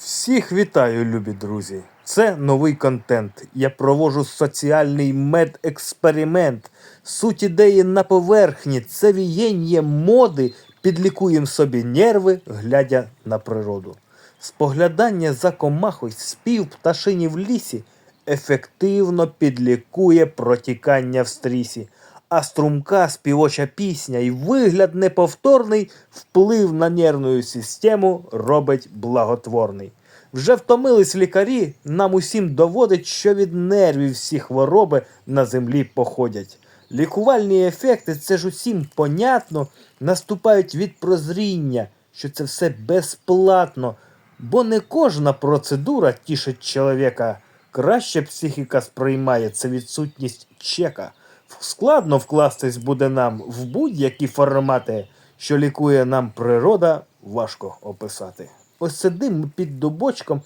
Всіх вітаю, любі друзі! Це новий контент. Я проводжу соціальний медексперимент. Суть ідеї на поверхні це вієння моди, підлікуєм собі нерви, глядя на природу. Споглядання за комахою, спів пташині в лісі ефективно підлікує протікання в стрісі. А струмка співоча пісня і вигляд неповторний вплив на нервну систему робить благотворний. Вже втомились лікарі, нам усім доводить, що від нервів всі хвороби на землі походять. Лікувальні ефекти, це ж усім понятно, наступають від прозріння, що це все безплатно, бо не кожна процедура тішить чоловіка. Краще психіка сприймає це відсутність чека. Складно вкластись буде нам в будь-які формати, що лікує нам природа, важко описати. Ось сидимо під дубочком,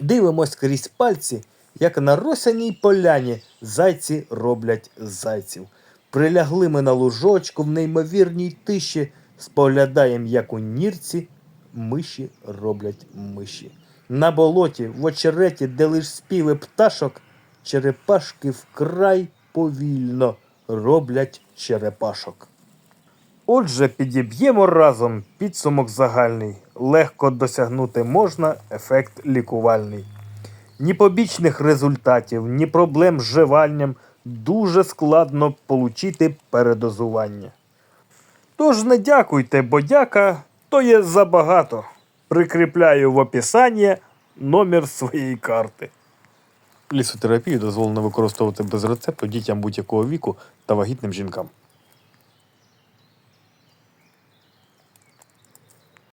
дивимось крізь пальці, як на росяній поляні зайці роблять зайців. Прилягли ми на лужочку в неймовірній тиші, споглядаємо, як у нірці миші роблять миші. На болоті, в очереті, де лиш співи пташок, черепашки вкрай повільно роблять черепашок. Отже, підіб'ємо разом підсумок загальний. Легко досягнути можна ефект лікувальний. Ні побічних результатів, ні проблем з вживанням дуже складно получити передозування. Тож не дякуйте, бо дяка то є забагато. Прикріпляю в описанні номер своєї карти. Лісотерапію дозволено використовувати без рецепту дітям будь-якого віку та вагітним жінкам.